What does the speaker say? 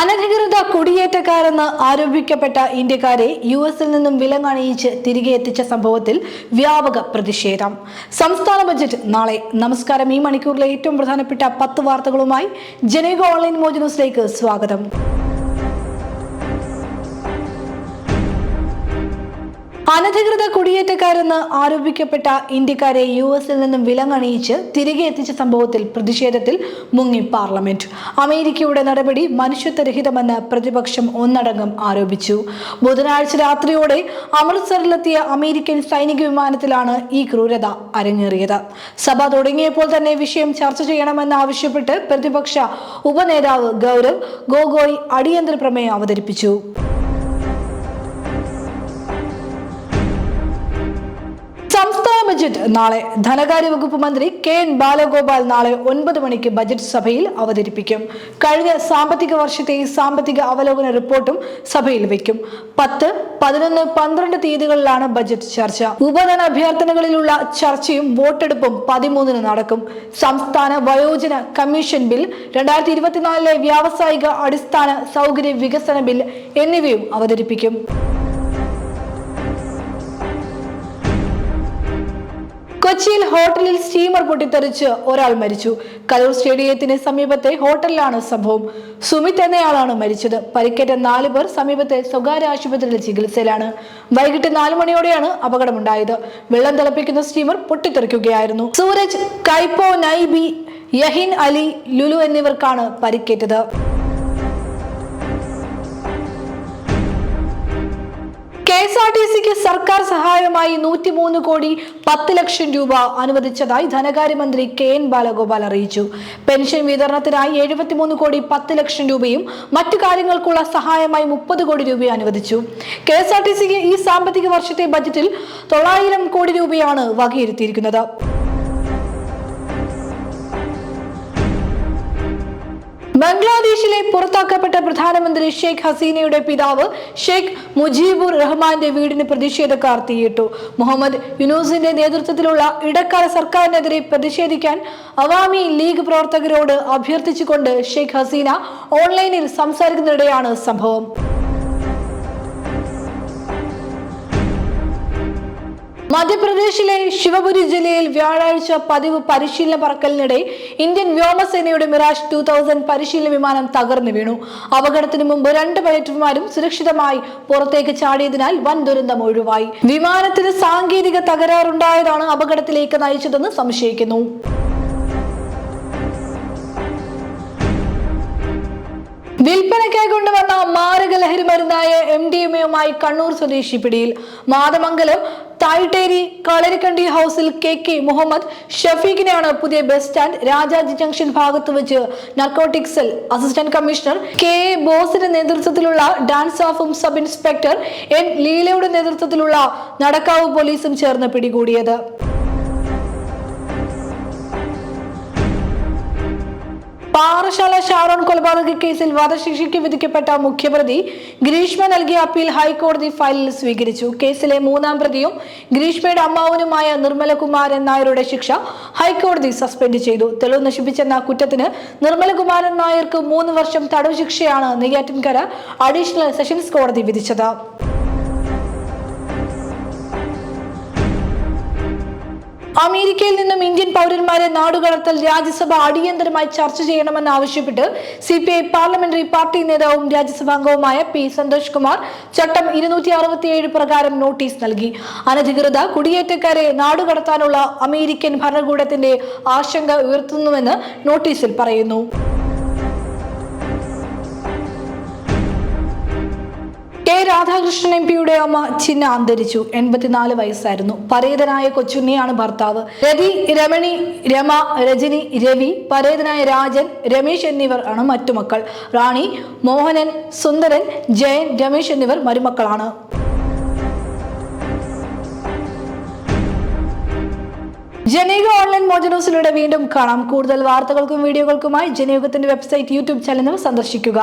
അനധികൃത കുടിയേറ്റക്കാരെന്ന് ആരോപിക്കപ്പെട്ട ഇന്ത്യക്കാരെ യു എസിൽ നിന്നും വിലങ്ങണിയിച്ച് തിരികെ എത്തിച്ച സംഭവത്തിൽ വ്യാപക പ്രതിഷേധം. സംസ്ഥാന ബജറ്റ് നാളെ. നമസ്കാരം. ഈ മണിക്കൂറിലെ ഏറ്റവും പ്രധാനപ്പെട്ട പത്ത് വാർത്തകളുമായി ജനക ഓൺലൈൻ മോജ് ന്യൂസിലേക്ക് സ്വാഗതം. അനധികൃത കുടിയേറ്റക്കാരെന്ന് ആരോപിക്കപ്പെട്ട ഇന്ത്യക്കാരെ യു എസിൽ നിന്നും വിലങ്ങണിയിച്ച് തിരികെ എത്തിച്ച സംഭവത്തിൽ പ്രതിഷേധത്തിൽ മുങ്ങി പാർലമെന്റ്. അമേരിക്കയുടെ നടപടി മനുഷ്യത്വരഹിതമെന്ന് പ്രതിപക്ഷം ഒന്നടങ്കം ആരോപിച്ചു. ബുധനാഴ്ച രാത്രിയോടെ അമൃത്സറിലെത്തിയ അമേരിക്കൻ സൈനിക വിമാനത്തിലാണ് ഈ ക്രൂരത അരങ്ങേറിയത്. സഭ തുടങ്ങിയപ്പോൾ തന്നെ വിഷയം ചർച്ച ചെയ്യണമെന്ന് ആവശ്യപ്പെട്ട് പ്രതിപക്ഷ ഉപനേതാവ് ഗൗരവ് ഗോഗോയ് അടിയന്തര പ്രമേയം അവതരിപ്പിച്ചു. ബജറ്റ് നാളെ ധനകാര്യ വകുപ്പ് മന്ത്രി കെ എൻ ബാലഗോപാൽ നാളെ ഒൻപത് മണിക്ക് ബജറ്റ് സഭയിൽ അവതരിപ്പിക്കും. കഴിഞ്ഞ സാമ്പത്തിക വർഷത്തെ സാമ്പത്തിക അവലോകന റിപ്പോർട്ടും സഭയിൽ വയ്ക്കും പത്ത് പതിനൊന്ന് പന്ത്രണ്ട് തീയതികളിലാണ് ബജറ്റ് ചർച്ച. ഉപധന അഭ്യർത്ഥനകളിലുള്ള ചർച്ചയും വോട്ടെടുപ്പും പതിമൂന്നിന് നടക്കും. സംസ്ഥാന വയോജന കമ്മീഷൻ ബിൽ രണ്ടായിരത്തി ഇരുപത്തിനാലിലെ വ്യാവസായിക അടിസ്ഥാന സൗകര്യ വികസന ബിൽ എന്നിവയും അവതരിപ്പിക്കും. കൊച്ചിയിൽ ഹോട്ടലിൽ സ്റ്റീമർ പൊട്ടിത്തെറിച്ച് ഒരാൾ മരിച്ചു. കലൂർ സ്റ്റേഡിയത്തിന് സമീപത്തെ ഹോട്ടലിലാണ് സംഭവം. സുമിത് എന്നയാളാണ് മരിച്ചത്. പരിക്കേറ്റ നാല് പേർ സമീപത്തെ സ്വകാര്യ ആശുപത്രിയിൽ ചികിത്സയിലാണ്. വൈകിട്ട് നാലു മണിയോടെയാണ് അപകടമുണ്ടായത്. വെള്ളം തിളപ്പിക്കുന്ന സ്റ്റീമർ പൊട്ടിത്തെറിക്കുകയായിരുന്നു. സൂരജ് കൈപ്പോ നൈബി യഹിൻ അലി ലുലു എന്നിവർക്കാണ് പരിക്കേറ്റത്. എസ് ആർ ടി സിക്ക് സർക്കാർ സഹായമായി നൂറ്റിമൂന്ന് കോടി പത്ത് ലക്ഷം രൂപ അനുവദിച്ചതായി ധനകാര്യമന്ത്രി കെ എൻ ബാലഗോപാൽ അറിയിച്ചു. പെൻഷൻ വിതരണത്തിനായി എഴുപത്തിമൂന്ന് കോടി പത്ത് ലക്ഷം രൂപയും മറ്റു കാര്യങ്ങൾക്കുള്ള സഹായമായി മുപ്പത് കോടി രൂപയും അനുവദിച്ചു. കെ എസ് ആർ ടി സിക്ക് ഈ സാമ്പത്തിക വർഷത്തെ ബജറ്റിൽ തൊള്ളായിരം കോടി രൂപയാണ് വകയിരുത്തിയിരിക്കുന്നത്. ബംഗ്ലാദേശിലെ പുറത്താക്കപ്പെട്ട പ്രധാനമന്ത്രി ഷെയ്ഖ് ഹസീനയുടെ പിതാവ് ഷെയ്ഖ് മുജീബുർ റഹ്മാന്റെ വീടിന് പ്രതിഷേധക്കാർ തീയിട്ടു. മുഹമ്മദ് യുനൂസിന്റെ നേതൃത്വത്തിലുള്ള ഇടക്കാല സർക്കാരിനെതിരെ പ്രതിഷേധിക്കാൻ അവാമി ലീഗ് പ്രവർത്തകരോട് അഭ്യർത്ഥിച്ചുകൊണ്ട് ഷെയ്ഖ് ഹസീന ഓൺലൈനിൽ സംസാരിക്കുന്നതിനിടെയാണ് സംഭവം. മധ്യപ്രദേശിലെ ശിവപുരി ജില്ലയിൽ വ്യാഴാഴ്ച പതിവ് പരിശീലന പറക്കലിനിടെ ഇന്ത്യൻ വ്യോമസേനയുടെ മിറാഷ് ടു തൗസൻഡ് പരിശീലന വിമാനം തകർന്നു വീണു. അപകടത്തിന് മുമ്പ് രണ്ട് പൈലറ്റുമാരും സുരക്ഷിതമായി പുറത്തേക്ക് ചാടിയതിനാൽ വൻ ദുരന്തം ഒഴിവായി. വിമാനത്തിന് സാങ്കേതിക തകരാറുണ്ടായതാണ് അപകടത്തിലേക്ക് നയിച്ചതെന്ന് സംശയിക്കുന്നു. വിൽപ്പനയ്ക്കായി കൊണ്ടുവന്ന മാരക ലഹരി മരുന്നായ എം ഡി എം എയുമായി കണ്ണൂർ സ്വദേശി പിടിയിൽ മാതമംഗലം തായിട്ടേരി കളരിക്കണ്ടി ഹൗസിൽ കെ കെ മുഹമ്മദ് ഷഫീഖിനെയാണ് പുതിയ ബസ് സ്റ്റാൻഡ് രാജാജി ജംഗ്ഷൻ ഭാഗത്ത് വെച്ച് narcotic cell assistant commissioner K A ബോസിന്റെ നേതൃത്വത്തിലുള്ള ഡാൻസ് ഓഫും സബ് ഇൻസ്പെക്ടർ എൻ ലീലയുടെ നേതൃത്വത്തിലുള്ള നടക്കാവ് പോലീസും ചേർന്ന് പിടികൂടിയത്. പാറശാല ഷാറോൺ കൊലപാതക കേസിൽ വധശിക്ഷയ്ക്ക് വിധിക്കപ്പെട്ട മുഖ്യപ്രതി ഗ്രീഷ്മ നൽകിയ അപ്പീൽ ഹൈക്കോടതി ഫയലിൽ സ്വീകരിച്ചു. കേസിലെ മൂന്നാം പ്രതിയും ഗ്രീഷ്മയുടെ അമ്മാവനുമായ നിർമ്മലകുമാരൻ നായരുടെ ശിക്ഷ ഹൈക്കോടതി സസ്പെൻഡ് ചെയ്തു. തെളിവ് നശിപ്പിച്ചെന്ന കുറ്റത്തിന് നിർമ്മലകുമാരൻ നായർക്ക് മൂന്ന് വർഷം തടവ് ശിക്ഷയാണ് നെയ്യാറ്റിൻകര അഡീഷണൽ സെഷൻസ് കോടതി വിധിച്ചത്. അമേരിക്കയിൽ നിന്നും ഇന്ത്യൻ പൗരന്മാരെ നാടുകടത്തൽ രാജ്യസഭ അടിയന്തരമായി ചർച്ച ചെയ്യണമെന്ന് ആവശ്യപ്പെട്ട് C P I parliamentary party നേതാവും രാജ്യസഭാംഗവുമായ പി സന്തോഷ് കുമാർ ചട്ടം ഇരുന്നൂറ്റി അറുപത്തിയേഴ് പ്രകാരം നോട്ടീസ് നൽകി. അനധികൃത കുടിയേറ്റക്കാരെ നാടുകടത്താനുള്ള അമേരിക്കൻ ഭരണകൂടത്തിന്റെ ആശങ്ക ഉയർത്തുന്നുവെന്ന് നോട്ടീസിൽ പറയുന്നു. രാധാകൃഷ്ണൻ എം പിയുടെ അമ്മ ചിന്ന അന്തരിച്ചു. എൺപത്തിനാല് വയസ്സായിരുന്നു. പരേതനായ കൊച്ചുണ്ണിയാണ് ഭർത്താവ്. രതി രമണി രമ രജനി രവി പരേതനായ രാജൻ രമേശ് എന്നിവർ ആണ് മറ്റു മക്കൾ റാണി മോഹനൻ സുന്ദരൻ ജയൻ രമേശ് എന്നിവർ മരുമക്കളാണ്. ജനയുഗ ഓൺലൈൻ മോജനോസിലൂടെ വീണ്ടും കാണാം. കൂടുതൽ വാർത്തകൾക്കും വീഡിയോകൾക്കുമായി ജനയുഗത്തിന്റെ വെബ്സൈറ്റ് യൂട്യൂബ് ചാനൽ സന്ദർശിക്കുക.